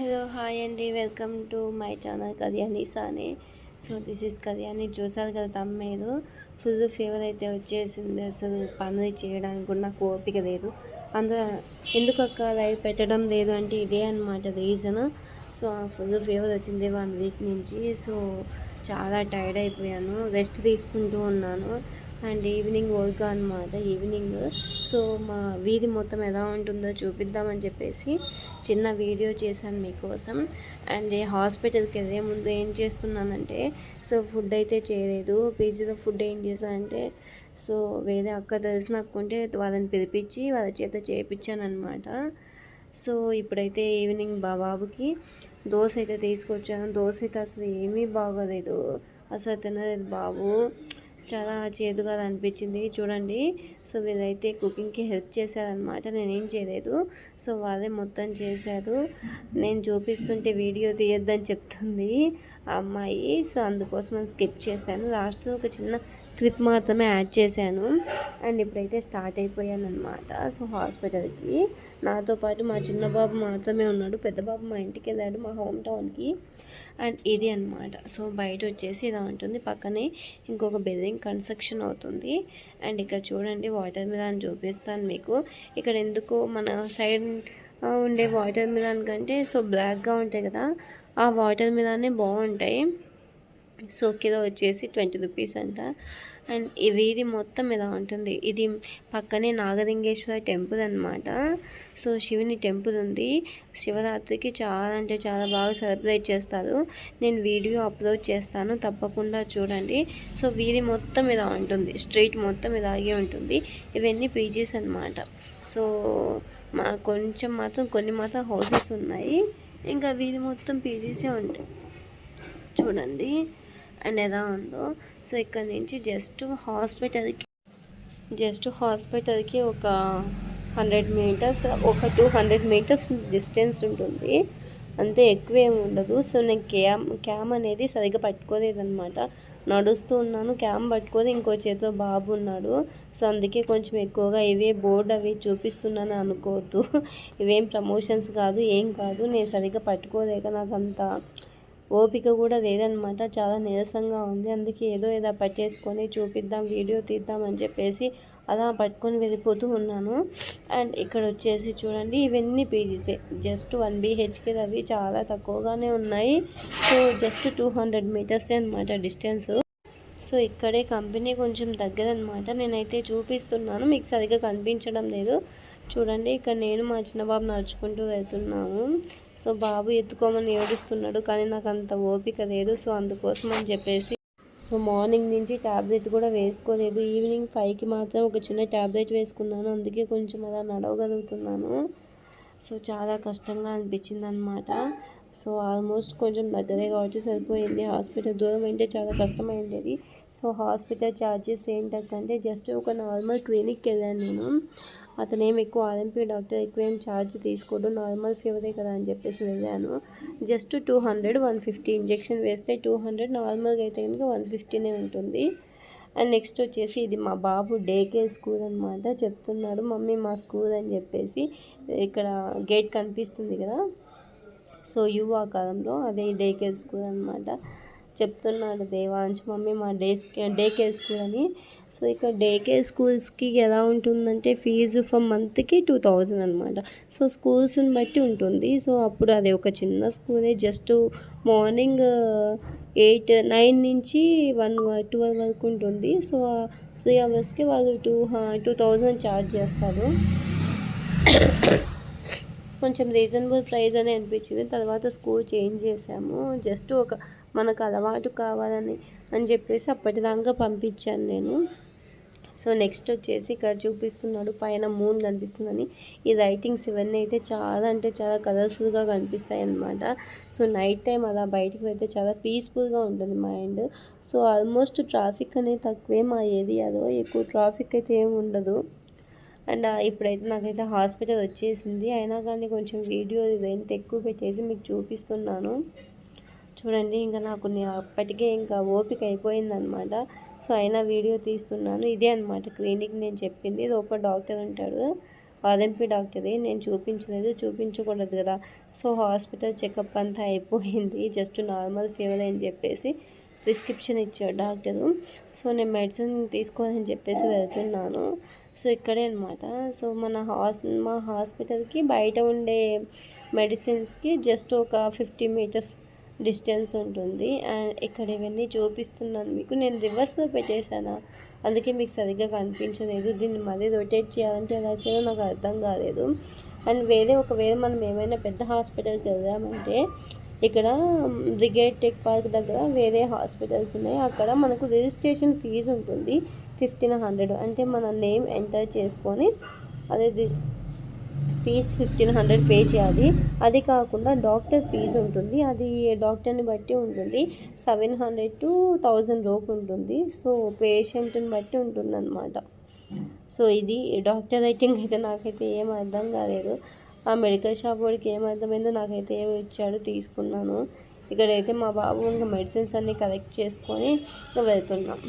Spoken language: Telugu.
హలో హాయ్ అండి welcome to my channel Kalyani Sane so this is Kalyani చూసారు కదా తమ్మేదు ఫుల్ ఫీవర్ అయితే వచ్చేసింది. అసలు పనులు చేయడానికి కూడా నాకు ఓపిక లేదు. అందులో ఎందుకు అక్క లైవ్ పెట్టడం లేదు అంటే ఇదే అనమాట రీజన్ సో ఫుల్ ఫీవర్ వచ్చింది వన్ వీక్ నుంచి. సో చాలా టైర్డ్ అయిపోయాను. రెస్ట్ తీసుకుంటూ ఉన్నాను. అండ్ ఈవినింగ్ వర్క్ అనమాట ఈవినింగ్. సో మా వీధి మొత్తం ఎలా ఉంటుందో చూపిద్దామని చెప్పేసి చిన్న వీడియో చేశాను మీకోసం. అండ్ హాస్పిటల్కి వెళ్ళే ముందు ఏం చేస్తున్నానంటే సో ఫుడ్ అయితే చేయలేదు. పీజీలో ఫుడ్ ఏం చేశానంటే సో వేరే అక్క తెలిసిన అక్కుంటే వాళ్ళని పిలిపించి వాళ్ళ చేత చేయించాను అనమాట సో ఇప్పుడైతే ఈవినింగ్ బా బాబుకి దోశ అయితే తీసుకొచ్చాను. దోశ అయితే అసలు ఏమీ బాగోలేదు. అసలు తినలేదు బాబు. చాలా చేదుగా అనిపించింది. చూడండి. సో వీళ్ళైతే కుకింగ్కి హెల్ప్ చేశారనమాట. నేనేం చేయలేదు. సో వాళ్ళే మొత్తం చేశారు. నేను చూపిస్తుంటే వీడియో తీయొద్దని చెప్తుంది ఆ అమ్మాయి. సో అందుకోసం స్కిప్ చేశాను. లాస్ట్లో ఒక చిన్న క్లిప్ మాత్రమే యాడ్ చేశాను. అండ్ ఇప్పుడైతే స్టార్ట్ అయిపోయాను అనమాట సో హాస్పిటల్కి. నాతో పాటు మా చిన్న బాబు మాత్రమే ఉన్నాడు. పెద్ద బాబు మా ఇంటికి వెళ్ళాడు మా హోమ్ టౌన్కి. అండ్ ఇది అనమాట సో బయట వచ్చేసి ఇలా ఉంటుంది. పక్కనే ఇంకొక బిల్డింగ్ కన్స్ట్రక్షన్ అవుతుంది. అండ్ ఇక్కడ చూడండి వాటర్ మిలాన్ చూపిస్తాను మీకు. ఇక్కడ ఎందుకు మన సైడ్ ఉండే వాటర్ మిలాన్ కంటే సో బ్లాక్గా ఉంటాయి కదా. ఆ వాటర్ మిలానే బాగుంటాయి. సో కిలో వచ్చేసి ట్వంటీ రూపీస్ అంట. అండ్ ఇది మొత్తం ఇలా ఉంటుంది. ఇది పక్కనే నాగలింగేశ్వర టెంపుల్ అనమాట సో శివుని టెంపుల్ ఉంది. శివరాత్రికి చాలా అంటే చాలా బాగా సెలబ్రేట్ చేస్తారు. నేను వీడియో అప్లోడ్ చేస్తాను తప్పకుండా చూడండి. సో వీధి మొత్తం ఇలా ఉంటుంది. స్ట్రీట్ మొత్తం ఇలాగే ఉంటుంది. ఇవన్నీ పీజీస్ అనమాట సో మా కొంచెం మాత్రం కొన్ని మాత్రం హౌసెస్ ఉన్నాయి. ఇంకా వీధి మొత్తం పీజీసే ఉంటాయి. చూడండి. అండ్ ఎలా ఉందో. సో ఇక్కడ నుంచి జస్ట్ హాస్పిటల్కి జస్ట్ హాస్పిటల్కి ఒక హండ్రెడ్ మీటర్స్ ఒక టూ హండ్రెడ్ మీటర్స్ డిస్టెన్స్ ఉంటుంది. అంతే ఎక్కువ ఏమి ఉండదు. సో నేను క్యామ్ క్యామ్ అనేది సరిగ్గా పట్టుకోలేదనమాట నడుస్తూ ఉన్నాను క్యామ్ పట్టుకొని ఇంకో చేతిలో బాబు ఉన్నాడు. సో అందుకే కొంచెం ఎక్కువగా ఇవే బోర్డు అవి చూపిస్తున్నాను అనుకోవద్దు. ఇవేం ప్రమోషన్స్ కాదు ఏం కాదు. నేను సరిగ్గా పట్టుకోలేక నాకు అంత ఓపిక కూడా లేదనమాట. చాలా నీరసంగా ఉంది. అందుకే ఏదో ఏదో పట్టేసుకొని చూపిద్దాం వీడియో తీద్దాం అని చెప్పేసి అలా పట్టుకొని వెళ్ళిపోతూ ఉన్నాను. అండ్ ఇక్కడ వచ్చేసి చూడండి ఇవన్నీ పీజీసే జస్ట్ వన్ బీహెచ్కే అవి చాలా తక్కువగానే ఉన్నాయి. సో జస్ట్ టూ హండ్రెడ్ మీటర్సే అనమాట డిస్టెన్స్ సో ఇక్కడే కంపెనీ కొంచెం దగ్గర అనమాట నేనైతే చూపిస్తున్నాను. మీకు సరిగ్గా కనిపించడం లేదు. చూడండి ఇక్కడ నేను మా చిన్నబాబు నడుచుకుంటూ వెళ్తున్నాము. సో బాబు ఎత్తుకోమని ఏడుస్తున్నాడు కానీ నాకు అంత ఓపిక లేదు. సో అందుకోసం అని చెప్పేసి సో మార్నింగ్ నుంచి ట్యాబ్లెట్ కూడా వేసుకోలేదు. ఈవినింగ్ ఫైవ్కి మాత్రం ఒక చిన్న ట్యాబ్లెట్ వేసుకున్నాను. అందుకే కొంచెం అలా నడవగలుగుతున్నాను. సో చాలా కష్టంగా అనిపించింది అనమాట సో ఆల్మోస్ట్ కొంచెం దగ్గరే కాబట్టి సరిపోయింది. హాస్పిటల్ దూరం అంటే చాలా కష్టమైంది సో హాస్పిటల్ ఛార్జెస్ ఏంటంటే జస్ట్ ఒక నార్మల్ క్లినిక్కి వెళ్ళాను నేను. అతను ఏం ఎక్కువ ఆర్ఎంపీ డాక్టర్ ఎక్కువ ఏం ఛార్జ్ తీసుకోడు నార్మల్ ఫీవరే కదా అని చెప్పేసి వెళ్ళాను. Just two hundred one fifty injection వేస్తే టూ హండ్రెడ్ నార్మల్గా అయితే కనుక వన్ ఫిఫ్టీనే ఉంటుంది. అండ్ నెక్స్ట్ వచ్చేసి ఇది మా బాబు డే కేర్ స్కూల్ అనమాట చెప్తున్నాడు మమ్మీ మా స్కూల్ అని చెప్పేసి ఇక్కడ గేట్ కనిపిస్తుంది కదా. సో యువ కాలంలో అదే డే కేర్ స్కూల్ అనమాట చెప్తున్నాడు దేవాంశ్ మమ్మీ మా డే డే కేర్ స్కూల్ అని. సో ఇక డే కేర్ స్కూల్స్కి ఎలా ఉంటుందంటే ఫీజు ఫర్ మంత్కి టూ థౌజండ్ అనమాట సో స్కూల్స్ని బట్టి ఉంటుంది. సో అప్పుడు అది ఒక చిన్న స్కూలే. జస్ట్ మార్నింగ్ ఎయిట్ నైన్ నుంచి వన్ ట్వెల్వ్ వరకు ఉంటుంది. సో త్రీ అవర్స్కి వాళ్ళు టూ టూ థౌజండ్ ఛార్జ్ చేస్తారు. కొంచెం రీజనబుల్ ప్రైస్ అని అనిపించింది. తర్వాత స్కూల్ చేంజ్ చేసాము. జస్ట్ ఒక మనకు అలవాటు కావాలని అని చెప్పేసి అప్పటిదాకా పంపించాను నేను. సో నెక్స్ట్ వచ్చేసి ఇక్కడ చూపిస్తున్నాడు పైన మూన్ కనిపిస్తుందని. ఈ రైటింగ్స్ ఇవన్నీ అయితే చాలా అంటే చాలా కలర్ఫుల్గా కనిపిస్తాయి అన్నమాట. సో నైట్ టైం అలా బయటకు అయితే చాలా పీస్ఫుల్గా ఉంటుంది మైండ్. సో ఆల్మోస్ట్ ట్రాఫిక్ అనేది తక్కువే మా ఏరియాలో ఎక్కువ ట్రాఫిక్ అయితే ఏమి ఉండదు. అండ్ ఇప్పుడైతే నాకైతే హాస్పిటల్ వచ్చేసింది. అయినా కానీ కొంచెం వీడియో ఎంత ఎక్కువ పెట్టేసి మీకు చూపిస్తున్నాను. చూడండి ఇంకా నాకు అప్పటికే ఇంకా ఓపిక అయిపోయిందనమాట. సో అయినా వీడియో తీస్తున్నాను. ఇదే అనమాట క్లినిక్ నేను చెప్పింది. ఇది ఒక డాక్టర్ ఉంటాడు. ఆర్ఎంపీ డాక్టరే. నేను చూపించలేదు. చూపించకూడదు కదా. సో హాస్పిటల్ చెకప్ అంతా అయిపోయింది. జస్ట్ నార్మల్ ఫీవర్ అని చెప్పేసి ప్రిస్క్రిప్షన్ ఇచ్చాడు డాక్టరు. సో నేను మెడిసిన్ తీసుకోవాలని చెప్పేసి వెళ్తున్నాను. సో ఇక్కడే అనమాట. సో మన హాస్ మా హాస్పిటల్కి బయట ఉండే మెడిసిన్స్కి జస్ట్ ఒక ఫిఫ్టీ మీటర్స్ డిస్టెన్స్ ఉంటుంది. అండ్ ఇక్కడ ఇవన్నీ చూపిస్తున్నాను మీకు. నేను రివర్స్లో పెట్టేశాను? అందుకే మీకు సరిగ్గా కనిపించలేదు. దీన్ని మళ్ళీ రొటేట్ చేయాలంటే ఎలా చేయాలో నాకు అర్థం కాలేదు. అండ్ వేరే ఒకవేళ మనం ఏమైనా పెద్ద హాస్పిటల్కి వెళ్దామంటే ఇక్కడ బ్రిగేడ్ టెక్ పార్క్ దగ్గర వేరే హాస్పిటల్స్ ఉన్నాయి. అక్కడ మనకు రిజిస్ట్రేషన్ ఫీజు ఉంటుంది. ఫిఫ్టీన్ హండ్రెడ్ అంటే మన నేమ్ ఎంటర్ చేసుకొని అదే ఫీజ్ ఫిఫ్టీన్ హండ్రెడ్ పే చేయాలి. అది కాకుండా డాక్టర్ ఫీజు ఉంటుంది. అది డాక్టర్ని బట్టి ఉంటుంది. సెవెన్ హండ్రెడ్ టు థౌజండ్ లోపు ఉంటుంది. సో పేషెంట్ని బట్టి ఉంటుంది అనమాట సో ఇది డాక్టర్ రైటింగ్ అయితే నాకైతే ఏం అర్థం కాలేదు. ఆ మెడికల్ షాప్ వాడికి ఏం అర్థమైందో నాకైతే ఏమో ఇచ్చాడో తీసుకున్నాను. ఇక్కడైతే మా బాబు ఇంకా మెడిసిన్స్ అన్నీ కలెక్ట్ చేసుకొని వెళ్తున్నాం.